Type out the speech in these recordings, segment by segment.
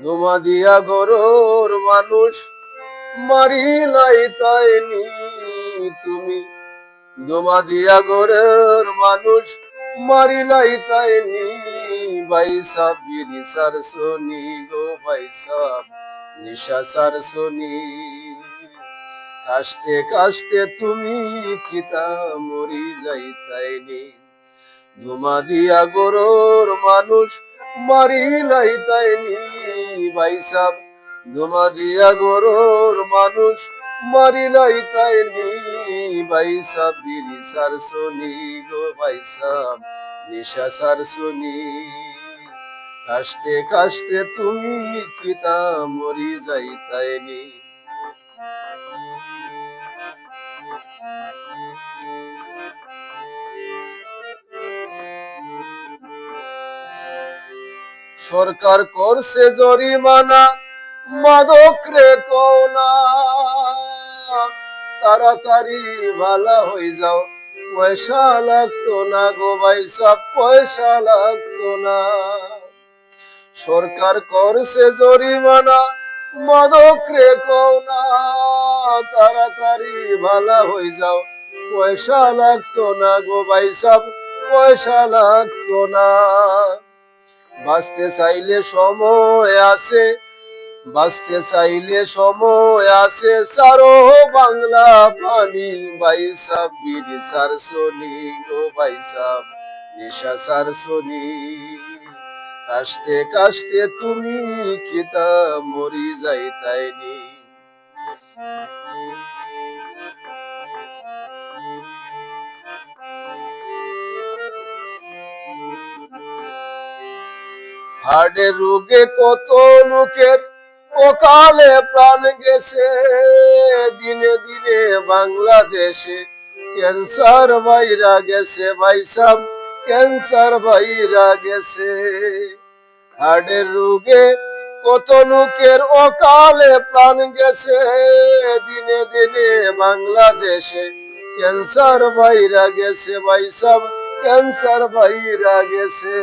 ধুমা দিয়া গরুর মানুষ মারিলাই তাইনি তুমি। ধুমা দিয়া গরের মানুষ মারিলাই তাইনি বাইসা বিরি সার সোনি গো বাইসা নিশা সার সোনি কাশতে কাশতে তুমি কিতা মরি যাইতাইনি ধুমা দিয়া গরুর মানুষ মারিলাই তাইনি বাইসাব ধুমা দিয়া গরুর মানুষ মারিলাই তাইনি বাইসাব বিরি সার সোনি গো বাইসাব নিশা সার সোনি কাশতে কাশতে তুমি কিতা মরি যাইতাইনি সরকার করছে জরিমানা, মাদক রে কোনা তাড়াতাড়ি ভালা হয়ে যাও, পয়সা লাগতো না গো ভাইসা পয়সা লাগতো না। সরকার করছে জরিমানা, মাদক রে কোনা তাড়াতাড়ি ভালা হয়ে যাও, পয়সা লাগতো না গো ভাইসা পয়সা লাগতো না। বাঁচতে চাইলে সময় আছে, বাঁচতে চাইলে সময় আছে। সারো বাংলা পানি বাইসাব বিড়ি সার সোনি গো বাইসাব, নিশা সার সোনি কাশতে কাশতে তুমি কিতা মরি যাই যাইতাইনি। হার্টের রোগে কত লোকের অকালে প্রাণ গেছে। দিনে দিনে বাংলাদেশে ক্যান্সার বাইরা গেছে ভাইসাব ক্যান্সার বাইরা গেছে। হার্টের রোগে কত লোকের অকালে প্রাণ গেছে। দিনে দিনে বাংলাদেশে ক্যান্সার বাইরা গেছে ভাই ভাইসাব ক্যান্সার বাইরা গেছে।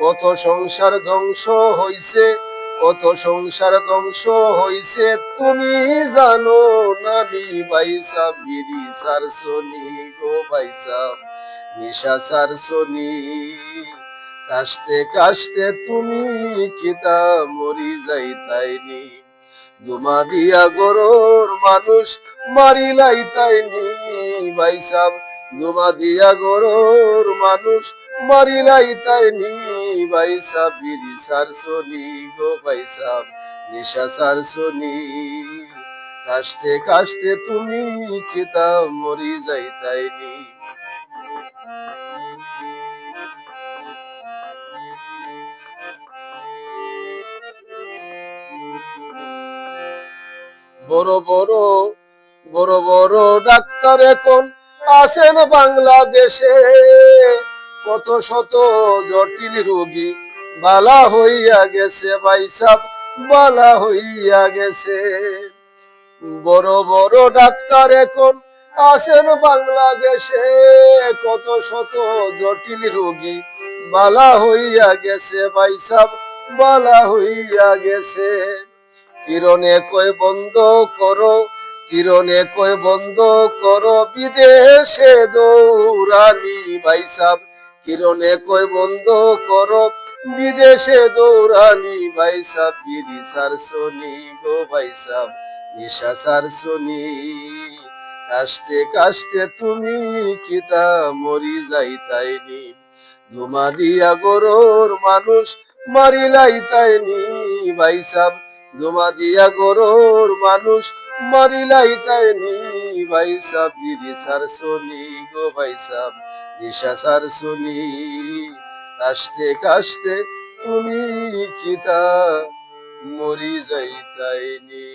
কত সংসার ধ্বংস হইছে, কত সংসার ধ্বংস হইছে, তুমি জানো নানি বাইসা সার সোনি গো বাইসা, নিশা সার সোনি কাশতে কাশতে তুমি কিতা মরি যাইতাইনি দুমা দিয়া গরুর মানুষ মারিলাই তাইনি বাইসাব দুমা দিয়া গরুর মানুষ মারিলাই তাইনি। বাইসাব বিরি সার সোনি গো বাইসাব নিশা সার সোনি কাশতে কাশতে তুমি কিতা মরি যাইতাইনি বড় বড় বড় বড় ডাক্তার এখন আসেন বাংলাদেশে। কত শত জটিল রোগী বালা হইয়া গেছে বাইসাব, বালা হইয়া গেছে। বড় বড় ডাক্তার এখন আসেন বাংলাদেশে, কত শত জটিল রোগী বালা হইয়া গেছে বাইসাব, বালা হইয়া গেছে। কিরণে কই বন্ধ করো, কিরণে কই বন্ধ করো বিদেশে দৌড়ানি ভাইসাব কিরণে কই বন্ধ করো, বিদেশে দৌড়ানি ভাইসাব বিড়ি সার সোনি গো ভাইসাব, নিশা সার সোনি কাশতে কাশতে তুমি কিতা মরি যাইতাইনি ধুমা দিয়া গরুর মানুষ মারিলাই তাইনি ভাইসাব। ধুমা দিয়া গরুর মানুষ মারিলাই তাইনি ভাইসাব, গিরি সার সোনি গো ভাইসাব দিশা সার সোনি কাশতে কাশতে তুমি কিতা মরি যাইতাইনি।